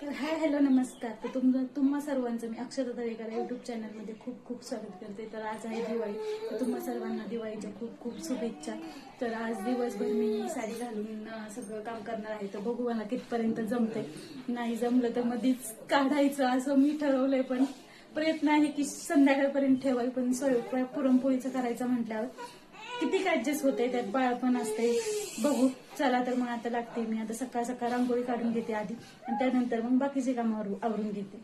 तर hi hello नमस्कार. तर तुम तुम्हा सर्वांचं मी अक्षता दरेकर युट्यूब चॅनलमध्ये खूप खूप स्वागत करते. तर आज आहे दिवाळी. तर तुम्हा सर्वांना दिवाळीच्या खूप खूप शुभेच्छा. तर आज दिवसभर मी साडी घालून सगळं काम करणार आहे. तर बघू मला कितपर्यंत जमते नाही जमलं तर मध्येच काढायचं असं मी ठरवलंय. पण प्रयत्न आहे की संध्याकाळपर्यंत ठेवाय पण स्वयंपाक पुरणपोळीचं करायचं म्हटल्यावर किती ऍडजस्ट होते त्यात बाळ पण असते बघू चला तर मग आता लागते मी. आता सकाळ सकाळ रांगोळी काढून घेते आधी. आणि त्यानंतर मग बाकीचे काम आवरू- आवरून घेते.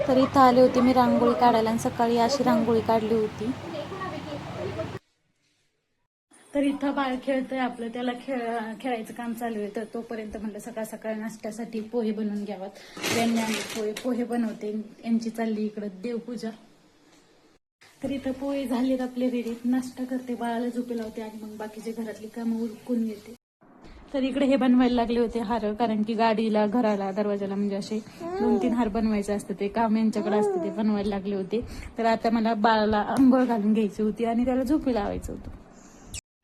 तर इथं आले होते मी रांगोळी काढायला आणि सकाळी अशी रांगोळी काढली होती. तर इथं बाळ खेळतंय आपलं. त्याला खेळ खेळायचं काम चालू आहे. तर तोपर्यंत म्हणलं सकाळ सकाळ नाश्त्यासाठी पोहे बनवून घ्यावात पोहे पोहे बनवते. यांची चालली इकडं देवपूजा. तर इथं पोहे झालेत आपले रेडी नाश्ता करते बाळाला झोपे लावते आणि मग बाकीचे घरातली कामं उरकून घेते. तर इकडे हे बनवायला लागले होते हार कारण की गाडीला घराला दरवाजाला म्हणजे असे दोन तीन हार बनवायचे असते ते. काम यांच्याकडे असते ते बनवायला लागले होते. तर आता मला बाळाला आंघोळ घालून घ्यायची होती आणि त्याला झोपी लावायचं होतं.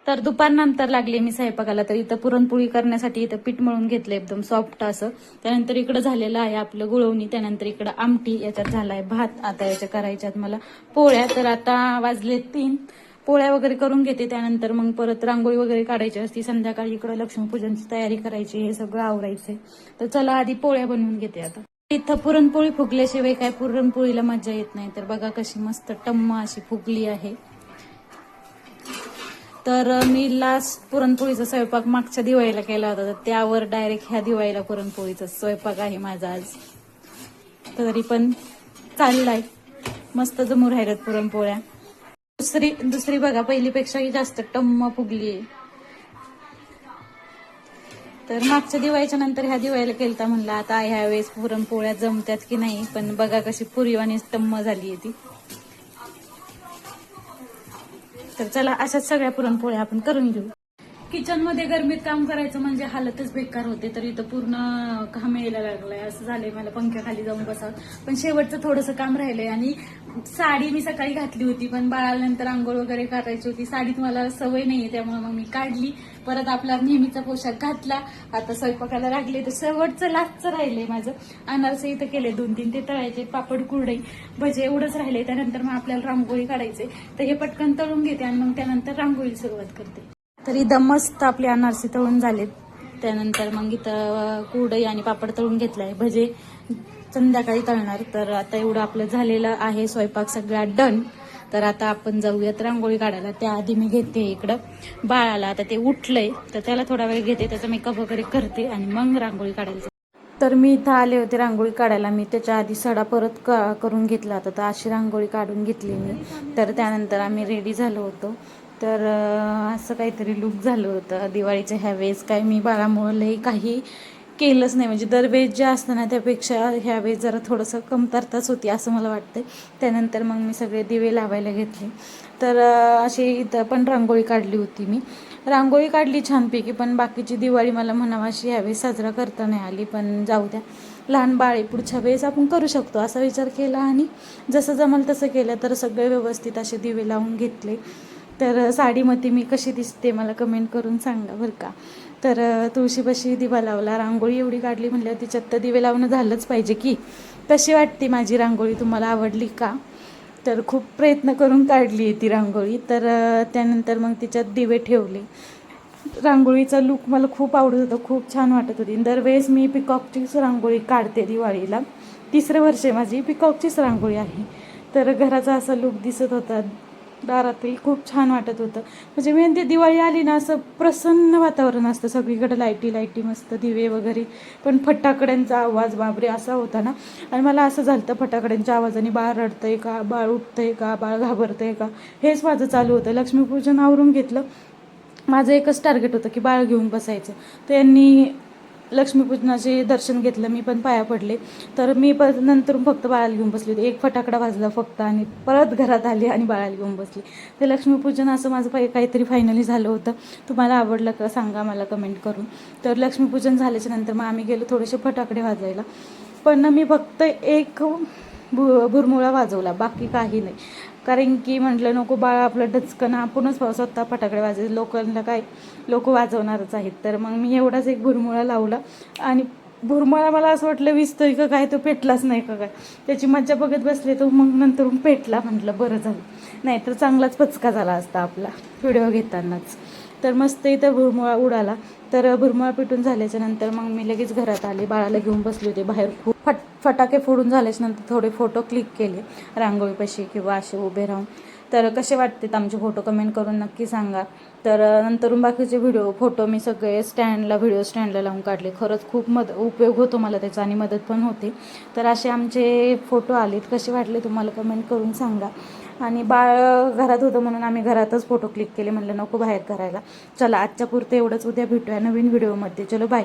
तर दुपारनंतर लागले मी स्वयंपाकाला तर इथं पुरणपोळी करण्यासाठी इथं पीठ मळून घेतलं एकदम सॉफ्ट असं. त्यानंतर इकडं झालेलं आहे आपलं गुळवणी त्यानंतर इकडं आमटी याच्यात झालाय भात. आता याच्या करायच्यात मला पोळ्या. तर आता वाजले तीन. पोळ्या वगैरे करून घेते. त्यानंतर मग परत रांगोळी वगैरे काढायची असती. संध्याकाळी इकडं लक्ष्मीपूजनची तयारी करायची. हे सगळं आवरायचंय. तर चला आधी पोळ्या बनवून घेते आता. इथं पुरणपोळी फुगल्याशिवाय काय पुरणपोळीला मजा येत नाही. तर बघा कशी मस्त टम्म अशी फुगली आहे. तर मी लास्ट पुरणपोळीचा स्वयंपाक मागच्या दिवाळीला केला होता तर त्यावर डायरेक्ट ह्या दिवाळीला पुरणपोळीचा स्वयंपाक आहे माझा आज. तरी पण चाललाय मस्त जमू राहिल्यात पुरणपोळ्या. दुसरी दुसरी बघा पहिलीपेक्षाही जास्त टम्म फुगली आहे तर मागच्या दिवाळीच्या नंतर ह्या दिवाळीला केलता म्हणलं आता ह्या वेळेस पुरणपोळ्या जमत्यात की नाही पण बघा कशी पुरीवाणी टम्म झाली आहे ती. तर चला अशाच सगळ्या पुरणपोळ्या आपण करून घेऊ. किचनमध्ये गरमीत काम करायचं म्हणजे हालतच बेकार होते तर इथं पूर्ण घाम यायला लागलाय. असं झालंय मला पंख्याखाली जाऊन बसावं. पण शेवटचं थोडंसं काम राहिलंय आणि साडी मी सकाळी घातली होती पण बाळानंतर आंघोळ वगैरे करायची होती. साडीत मला सवय नाहीये त्यामुळे मग मी काढली. परत आपला नेहमीचा पोशाख घातला. आता स्वयंपाकाला लागले तर शेवटचं लास्टचं राहिलंय माझं. अनारसे इथं केले दोन तीन ते तळायचे पापड कुरडई भजे एवढंच राहिले. त्यानंतर मग आपल्याला रांगोळी काढायचे. तर हे पटकन तळून घेते आणि मग त्यानंतर रांगोळी सुरुवात करते. तर इथं मस्त आपले अनारसे तळून झालेत. त्यानंतर मग इथं कुरडई आणि पापड तळून घेतलाय. भजे संध्याकाळी तळणार. तर आता एवढं आपलं झालेलं आहे स्वयंपाक सगळा डन तर आता आपण जाऊयात रांगोळी काढायला. त्याआधी मी घेते इकडं बाळाला. आता ते उठलंय तर त्याला थोडा वेळ घेते. त्याचा मेकअप वगैरे करते आणि मग रांगोळी काढायला तर मी इथं आले होते रांगोळी काढायला. मी त्याच्या आधी सडा परत क- करून घेतला होता. तर अशी रांगोळी काढून घेतली मी. तर त्यानंतर आम्ही रेडी झालो होतो. तर असं काहीतरी लुक झालं होतं. दिवाळीच्या ह्या वेळेस काय मी बाळामुळं लई काही केलंच नाही. म्हणजे दरवेळेस जे असतं ना त्यापेक्षा ह्यावेळेस जरा थोडंसं कमतरताच होती असं मला वाटतं त्यानंतर मग मी सगळे दिवे लावायला घेतले. तर अशी इथं पण रांगोळी काढली होती मी. रांगोळी काढली छानपैकी पण बाकीची दिवाळी मला म्हणावा अशी ह्यावेळेस साजरा करता नाही आली. पण जाऊ द्या. लहान बाळे पुढच्या वेळेस आपण करू शकतो असा विचार केला आणि जसं जमल तसं केलं तर सगळे व्यवस्थित असे दिवे लावून घेतले. तर साडीमध्ये मी कशी दिसते मला कमेंट करून सांगा बरं का. तर तुळशीपाशी दिवा लावला रांगोळी एवढी काढली म्हटल्यावर तिच्यात तर दिवे लावणं झालंच पाहिजे की. कशी वाटते माझी रांगोळी तुम्हाला आवडली का? तर खूप प्रयत्न करून काढली आहे ती रांगोळी. तर त्यानंतर मग तिच्यात दिवे ठेवले. रांगोळीचा लुक मला खूप आवडत होता खूप छान वाटत होती. दरवेळेस मी पिकॉकचीच रांगोळी काढते दिवाळीला. तिसरं वर्ष माझी पिकॉकचीच रांगोळी आहे. तर घराचा असा लुक दिसत होता. दारातही खूप छान वाटत होतं. म्हणजे मी ते दिवाळी आली ना असं प्रसन्न वातावरण असतं. सगळीकडे लाईटी लाईटी मस्त दिवे वगैरे. पण फटाकड्यांचा आवाज बाबरे असा होता ना. आणि मला असं झालं फटाकड्यांच्या आवाजाने बाळ रडतंय का बाळ उठतंय का बाळ घाबरतंय का? हेच माझं चालू होतं. लक्ष्मीपूजन आवरून घेतलं. माझं एकच टार्गेट होतं की बाळ घेऊन बसायचं. तर यांनी लक्ष्मीपूजनाचे दर्शन घेतलं मी पण पाया पडले. तर मी प नंतर फक्त बाळाला घेऊन बसली होती. एक फटाकडा वाजला फक्त आणि परत घरात आली आणि बाळाला घेऊन बसली. ते लक्ष्मीपूजन असं माझं पाय काहीतरी फायनली झालं होतं. तुम्हाला आवडलं का सांगा मला कमेंट करून. तर लक्ष्मीपूजन झाल्याच्यानंतर मग आम्ही गेलो थोडेसे फटाकडे वाजायला. पण मी फक्त एक भु भुरमुळा वाजवला बाकी काही नाही. कारण की म्हटलं नको बाळ आपलं डचकन आपणच स्वतः फटाकडे वाजायचं लोकांना काय लोक वाजवणारच आहेत. तर मग मी एवढाच एक भुरमुळा लावला. आणि भुरमुळा मला असं वाटलं विजतोय का काय? तो पेटलाच नाही का काय? त्याची मज्जा बघत बसले तो मग नंतर पेटला म्हटलं बरं झालं. नाहीतर चांगलाच पचका झाला असता आपला व्हिडिओ घेतानाच. तर मस्त इथं भुरमुळा उडाला. तर भुरमुळा पिटून झाल्याच्यानंतर मग मी लगेच घरात आले. बाळाला घेऊन बसले होते बाहेर. खूप फट फटाके फोडून झाल्याच्यानंतर थोडे फोटो क्लिक केले. रांगोळीपाशी किंवा असे उभे राहून. तर कसे वाटतात आमचे फोटो कमेंट करून नक्की सांगा. तर नंतरून बाकीचे व्हिडिओ फोटो मी सगळे स्टँडला व्हिडिओ स्टँडला लावून काढले. खरंच खूप मद उपयोग होतो मला त्याचा आणि मदत पण होते. तर असे आमचे फोटो आलेत. कसे वाटले तुम्हाला कमेंट करून सांगा. आणि बाळ घरात होतं म्हणून आम्ही घरातच फोटो क्लिक केले. म्हणलं नको बाहेर करायला. चला आजच्या पुरतं एवढंच. उद्या भेटूया नवीन व्हिडिओमध्ये. चलो बाय